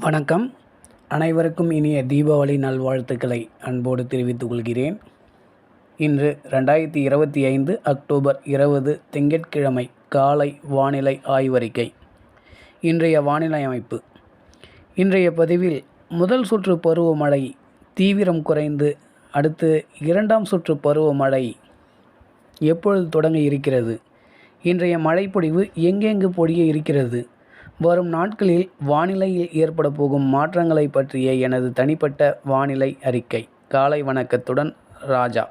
வணக்கம். அனைவருக்கும் இனிய தீபாவளி நல்வாழ்த்துக்களை அன்போடு தெரிவித்துக் கொள்கிறேன். இன்று ரெண்டாயிரத்தி இருபத்தி ஐந்து அக்டோபர் இருபது திங்கட்கிழமை காலை வானிலை ஆய்வறிக்கை. இன்றைய வானிலை அமைப்பு. இன்றைய பதிவில் முதல் சுற்று பருவமழை தீவிரம் குறைந்து அடுத்து இரண்டாம் சுற்று பருவமழை எப்பொழுது தொடங்க இருக்கிறது? இன்றைய மழைப்பொழிவு எங்கெங்கு பொழிய இருக்கிறது? வரும் நாட்களில் வானிலையில் ஏற்பட போகும் மாற்றங்களை பற்றிய எனது தனிப்பட்ட வானிலை அறிக்கை. காலை வணக்கத்துடன் ராஜா.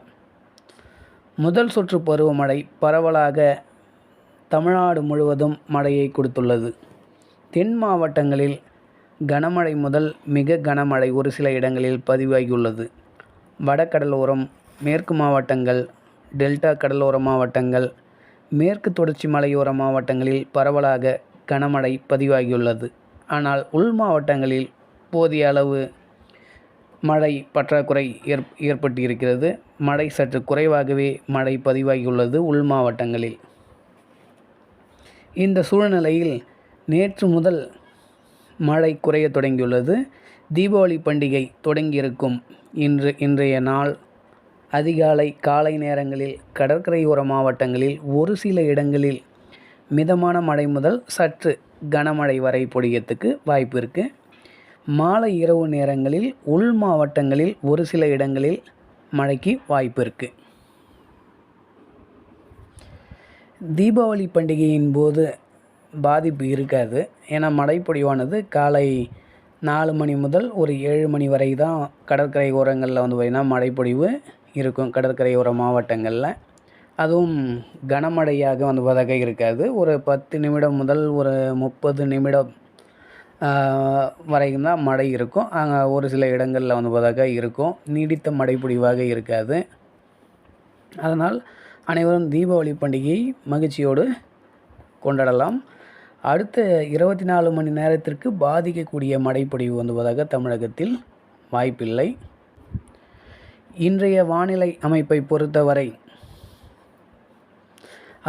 முதல் சுற்று பருவமழை பரவலாக தமிழ்நாடு முழுவதும் மழையை கொடுத்துள்ளது. தென் மாவட்டங்களில் கனமழை முதல் மிக கனமழை ஒரு சில இடங்களில் பதிவாகியுள்ளது. வடகடலோரம் மேற்கு மாவட்டங்கள் டெல்டா கடலோர மாவட்டங்கள் மேற்கு தொடர்ச்சி மலையோர மாவட்டங்களில் பரவலாக கனமழை பதிவாகியுள்ளது. ஆனால் உள் மாவட்டங்களில் போதிய அளவு மழை பற்றாக்குறை ஏற் ஏற்பட்டு இருக்கிறது மழை சற்று குறைவாகவே மழை பதிவாகியுள்ளது உள் மாவட்டங்களில். இந்த சூழ்நிலையில் நேற்று முதல் மழை குறைய தொடங்கியுள்ளது. தீபாவளி பண்டிகை தொடங்கியிருக்கும். இன்று இன்றைய நாள் அதிகாலை காலை நேரங்களில் கடற்கரையோர மாவட்டங்களில் ஒரு சில இடங்களில் மிதமான மழை முதல் சற்று கனமழை வரை பொழியத்துக்கு வாய்ப்பு இருக்குது மாலை இரவு நேரங்களில் உள் மாவட்டங்களில் ஒரு சில இடங்களில் மழைக்கு வாய்ப்பு இருக்குது தீபாவளி பண்டிகையின் போது பாதிப்பு இருக்காது. ஏன்னா மழைப்பொழிவானது காலை நாலு மணி முதல் ஒரு ஏழு மணி வரை தான் கடற்கரை ஓரங்களில் வந்து பார்த்திங்கன்னா மழைப்பொழிவு இருக்கும். கடற்கரையோர மாவட்டங்களில். அதுவும் கனமழையாக வந்து வதக இருக்காது. ஒரு பத்து நிமிடம் முதல் ஒரு முப்பது நிமிடம் வரைக்கும் தான் மழை இருக்கும். அங்கே ஒரு சில இடங்களில் வந்து பார்த்தாக்கா இருக்கும். நீடித்த மழைப்பொழிவாக இருக்காது. அதனால் அனைவரும் தீபாவளி பண்டிகையை மகிழ்ச்சியோடு கொண்டாடலாம். அடுத்த இருபத்தி நாலு மணி நேரத்திற்கு பாதிக்கக்கூடிய மழைப்பொழிவு வந்து பார்த்தாக்கா தமிழகத்தில் வாய்ப்பில்லை. இன்றைய வானிலை அமைப்பை பொறுத்தவரை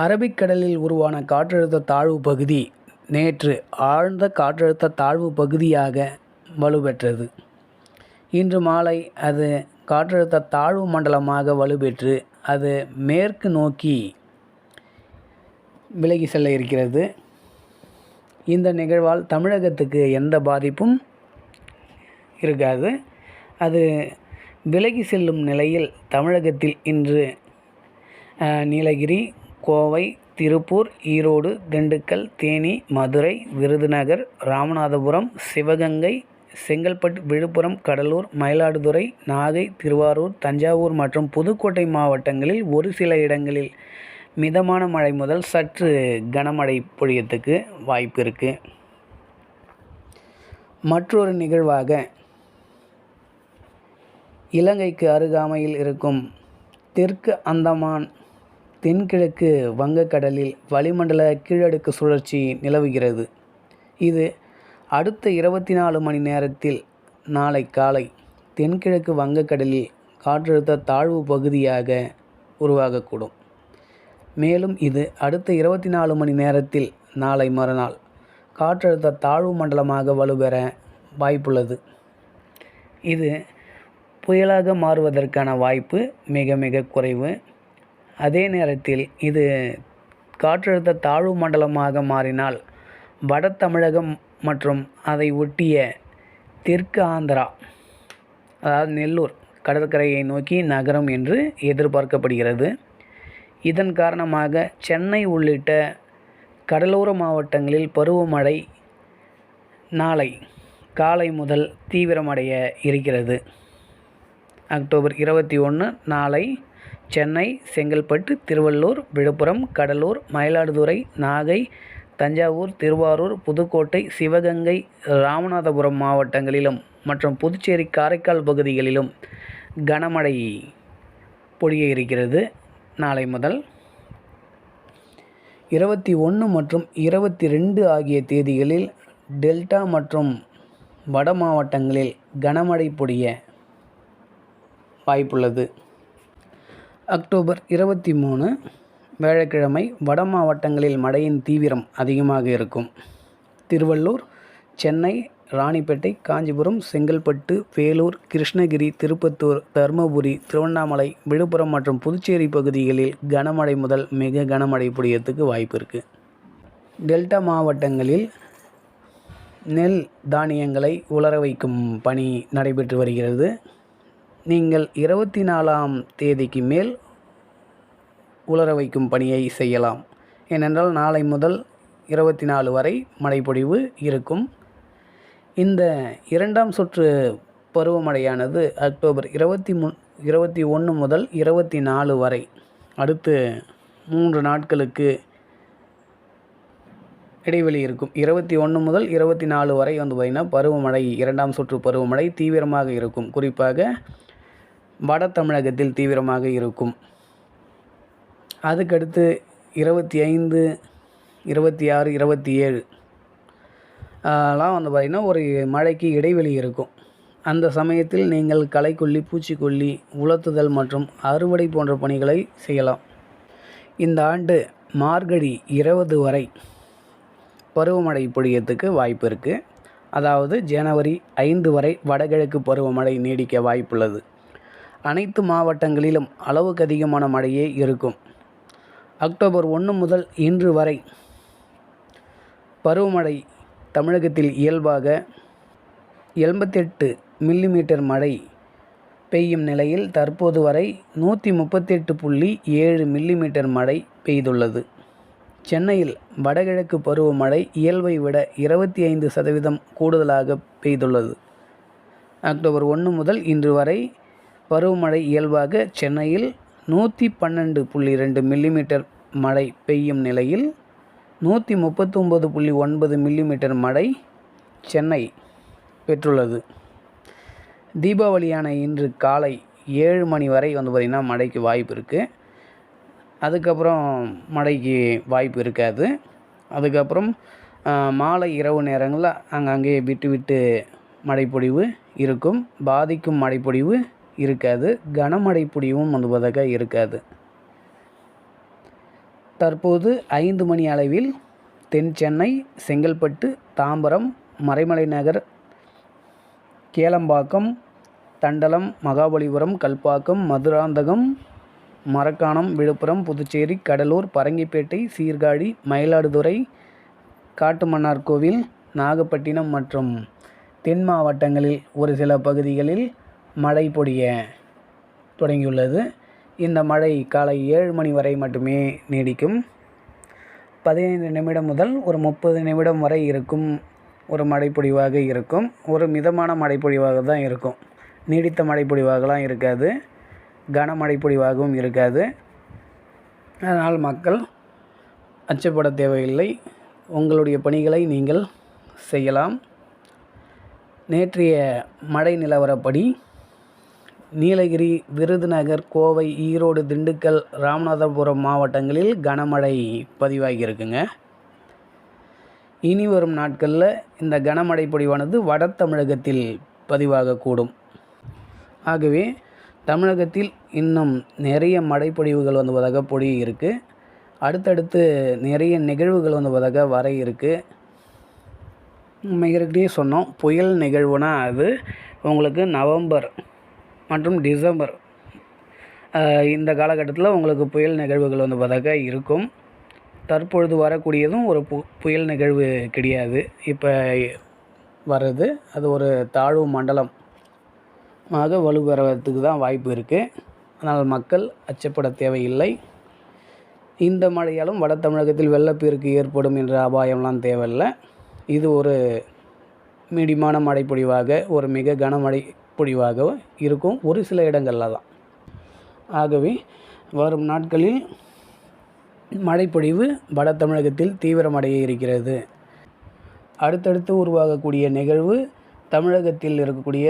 அரபிக்கடலில் உருவான காற்றழுத்த தாழ்வு பகுதி நேற்று ஆழ்ந்த காற்றழுத்த தாழ்வு பகுதியாக வலுப்பெற்றது இன்று மாலை அது காற்றழுத்த தாழ்வு மண்டலமாக வலுப்பெற்று அது மேற்கு நோக்கி விலகி செல்ல இருக்கிறது. இந்த நிகழ்வால் தமிழகத்துக்கு எந்த பாதிப்பும் இருக்காது. அது விலகி செல்லும் நிலையில் தமிழகத்தில் இன்று நீலகிரி கோவை திருப்பூர் ஈரோடு திண்டுக்கல் தேனி மதுரை விருதுநகர் ராமநாதபுரம் சிவகங்கை செங்கல்பட்டு விழுப்புரம் கடலூர் மயிலாடுதுறை நாகை திருவாரூர் தஞ்சாவூர் மற்றும் புதுக்கோட்டை மாவட்டங்களில் ஒரு சில இடங்களில் மிதமான மழை முதல் சற்று கனமழை பொழியத்துக்கு வாய்ப்பு இருக்குது மற்றொரு நிகழ்வாக இலங்கைக்கு அருகாமையில் இருக்கும் தெற்கு அந்தமான் தென்கிழக்கு வங்கக்கடலில் வளிமண்டல கீழடுக்கு சுழற்சி நிலவுகிறது. இது அடுத்த இருபத்தி நாலு மணி நேரத்தில் நாளை காலை தென்கிழக்கு வங்கக்கடலில் காற்றழுத்த தாழ்வு பகுதியாக உருவாகக்கூடும். மேலும் இது அடுத்த இருபத்தி நாலு மணி நேரத்தில் நாளை மறுநாள் காற்றழுத்த தாழ்வு மண்டலமாக வலுப்பெற வாய்ப்புள்ளது. இது புயலாக மாறுவதற்கான வாய்ப்பு மிக மிக குறைவு. அதே நேரத்தில் இது காற்றழுத்த தாழ்வு மண்டலமாக மாறினால் வட தமிழகம் மற்றும் அதை ஒட்டிய தெற்கு ஆந்திரா அதாவது நெல்லூர் கடற்கரையை நோக்கி நகரும் என்று எதிர்பார்க்கப்படுகிறது. இதன் காரணமாக சென்னை உள்ளிட்ட கடலோர மாவட்டங்களில் பருவமழை நாளை காலை முதல் தீவிரமடைய இருக்கிறது. அக்டோபர் இருபத்தி ஒன்று நாளை சென்னை செங்கல்பட்டு திருவள்ளூர் விழுப்புரம் கடலூர் மயிலாடுதுறை நாகை தஞ்சாவூர் திருவாரூர் புதுக்கோட்டை சிவகங்கை ராமநாதபுரம் மாவட்டங்களிலும் மற்றும் புதுச்சேரி காரைக்கால் பகுதிகளிலும் கனமழை பொழிய இருக்கிறது. நாளை முதல் இருபத்தி ஒன்று மற்றும் இருபத்தி ரெண்டு ஆகிய தேதிகளில் டெல்டா மற்றும் வட மாவட்டங்களில் கனமழை பொடிய வாய்ப்புள்ளது. அக்டோபர் இருபத்தி மூணு வியாழக்கிழமை வட மாவட்டங்களில் மழையின் தீவிரம் அதிகமாக இருக்கும். திருவள்ளூர் சென்னை ராணிப்பேட்டை காஞ்சிபுரம் செங்கல்பட்டு வேலூர் கிருஷ்ணகிரி திருப்பத்தூர் தருமபுரி திருவண்ணாமலை விழுப்புரம் மற்றும் புதுச்சேரி பகுதிகளில் கனமழை முதல் மிக கனமழை பொழியத்துக்கு வாய்ப்பு இருக்குது டெல்டா மாவட்டங்களில் நெல் தானியங்களை உலர வைக்கும் பணி நடைபெற்று வருகிறது. நீங்கள் இருபத்தி நாலாம் தேதிக்கு மேல் உலர வைக்கும் பணியை செய்யலாம். ஏனென்றால் நாளை முதல் இருபத்தி நாலு வரை மழைப்பொழிவு இருக்கும். இந்த இரண்டாம் சுற்று பருவமழையானது அக்டோபர் இருபத்தி மு இருபத்தி ஒன்று முதல் இருபத்தி நாலு வரை அடுத்து மூன்று நாட்களுக்கு இடைவெளி இருக்கும். இருபத்தி ஒன்று முதல் இருபத்தி நாலு வரை வந்து பார்த்திங்கன்னா பருவமழை இரண்டாம் சுற்று பருவமழை தீவிரமாக இருக்கும். குறிப்பாக வட தமிழகத்தில் தீவிரமாக இருக்கும். அதுக்கடுத்து இருபத்தி ஐந்து இருபத்தி ஆறு இருபத்தி ஏழு லாம் வந்து பார்த்திங்கன்னா ஒரு மழைக்கு இடைவெளி இருக்கும். அந்த சமயத்தில் நீங்கள் களைக்கொல்லி பூச்சிக்கொல்லி உலர்த்துதல் மற்றும் அறுவடை போன்ற பணிகளை செய்யலாம். இந்த ஆண்டு மார்கழி இருபது வரை பருவமழை பொழியத்துக்கு வாய்ப்பு இருக்குது அதாவது ஜனவரி ஐந்து வரை வடகிழக்கு பருவமழை நீடிக்க வாய்ப்புள்ளது. அனைத்து மாவட்டங்களிலும் அளவுக்கு அதிகமான மழையே இருக்கும். அக்டோபர் ஒன்று முதல் இன்று வரை பருவமழை தமிழகத்தில் இயல்பாக எண்பத்தெட்டு மில்லிமீட்டர் மழை பெய்யும் நிலையில் தற்போது வரை நூற்றி முப்பத்தெட்டு புள்ளி ஏழு மில்லிமீட்டர் மழை பெய்துள்ளது. சென்னையில் வடகிழக்கு பருவமழை இயல்பை விட இருபத்தி ஐந்து சதவீதம் கூடுதலாக பெய்துள்ளது. அக்டோபர் ஒன்று முதல் இன்று வரை பருவமழை இயல்பாக சென்னையில் நூற்றி பன்னெண்டு புள்ளி ரெண்டு மில்லிமீட்டர் மழை பெய்யும் நிலையில் நூற்றி முப்பத்தொம்பது புள்ளி ஒன்பது மில்லிமீட்டர் மழை சென்னை பெற்றுள்ளது. தீபாவளியான இன்று காலை ஏழு மணி வரை வந்து பார்த்திங்கன்னா மழைக்கு வாய்ப்பு இருக்குது அதுக்கப்புறம் மழைக்கு வாய்ப்பு இருக்காது. அதுக்கப்புறம் மாலை இரவு நேரங்களில் அங்கங்கே விட்டு விட்டு மழைப்பொழிவு இருக்கும். பாதிக்கும் மழைப்பொழிவு இருக்காது கனமழை பொழிவும் வந்து இருக்காது. தற்போது ஐந்து மணி அளவில் தென் சென்னை செங்கல்பட்டு தாம்பரம் மறைமலை நகர் கேளம்பாக்கம் தண்டலம் மகாபலிபுரம் கல்பாக்கம் மதுராந்தகம் மரக்காணம் விழுப்புரம் புதுச்சேரி கடலூர் பரங்கிப்பேட்டை சீர்காழி மயிலாடுதுறை காட்டுமன்னார்கோவில் நாகப்பட்டினம் மற்றும் தென் மாவட்டங்களில் ஒரு சில பகுதிகளில் மழை பொடிய தொடங்கியுள்ளது. இந்த மழை காலை ஏழு மணி வரை மட்டுமே நீடிக்கும். பதினைந்து நிமிடம் முதல் ஒரு முப்பது நிமிடம் வரை இருக்கும் ஒரு மழைப்பொழிவாக இருக்கும். ஒரு மிதமான மழைப்பொழிவாக தான் இருக்கும். நீடித்த மழைப்பொழிவாகலாம் இருக்காது. கனமழைப்பொழிவாகவும் இருக்காது. அதனால் மக்கள் அச்சப்பட தேவையில்லை. உங்களுடைய பணிகளை நீங்கள் செய்யலாம். நேற்றைய மழை நிலவரப்படி நீலகிரி விருதுநகர் கோவை ஈரோடு திண்டுக்கல் ராமநாதபுரம் மாவட்டங்களில் கனமழை பதிவாகியிருக்குங்க. இனி வரும் நாட்களில் இந்த கனமழை பொழிவானது வட தமிழகத்தில் பதிவாகக்கூடும். ஆகவே தமிழகத்தில் இன்னும் நிறைய மழைப்பொழிவுகள் வந்து பொழிய இருக்குது அடுத்தடுத்து நிறைய நிகழ்வுகள் வந்து வர இருக்குது நம்ம ஏற்கனவே சொன்னோம் புயல் நிகழ்வுனா அது உங்களுக்கு நவம்பர் மற்றும் டிசம்பர் இந்த காலகட்டத்தில் உங்களுக்கு புயல் நிகழ்வுகள் வந்து பார்த்தாக்கா இருக்கும். தற்பொழுது வரக்கூடியதும் ஒரு பு புயல் நிகழ்வு கிடையாது. இப்போ வர்றது அது ஒரு தாழ்வு மண்டலம் ஆக வலுப்பெறத்துக்கு தான் வாய்ப்பு இருக்குது அதனால் மக்கள் அச்சப்பட தேவையில்லை. இந்த மழையாலும் வட தமிழகத்தில் வெள்ளப்பெருக்கு ஏற்படும் என்ற அபாயம்லாம் தேவையில்லை. இது ஒரு மீடியமான மழைப்பொழிவாக ஒரு மிக கனமழை பொழிவாக இருக்கும் ஒரு சில இடங்களில் தான். ஆகவே வரும் நாட்களில் மழைப்பொழிவு வட தமிழகத்தில் தீவிரமடைய இருக்கிறது. அடுத்தடுத்து உருவாகக்கூடிய நிகழ்வு தமிழகத்தில் இருக்கக்கூடிய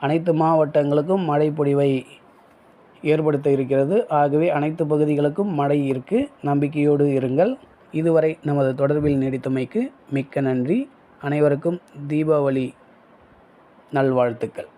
அனைத்து மாவட்டங்களுக்கும் மழைப்பொழிவை ஏற்படுத்த இருக்கிறது. ஆகவே அனைத்து பகுதிகளுக்கும் மழை இருக்கு. நம்பிக்கையோடு இருங்கள். இதுவரை நமது தொடர்பில் நீடித்தமைக்கு மிக்க நன்றி. அனைவருக்கும் தீபாவளி நல்வாழ்த்துக்கள்.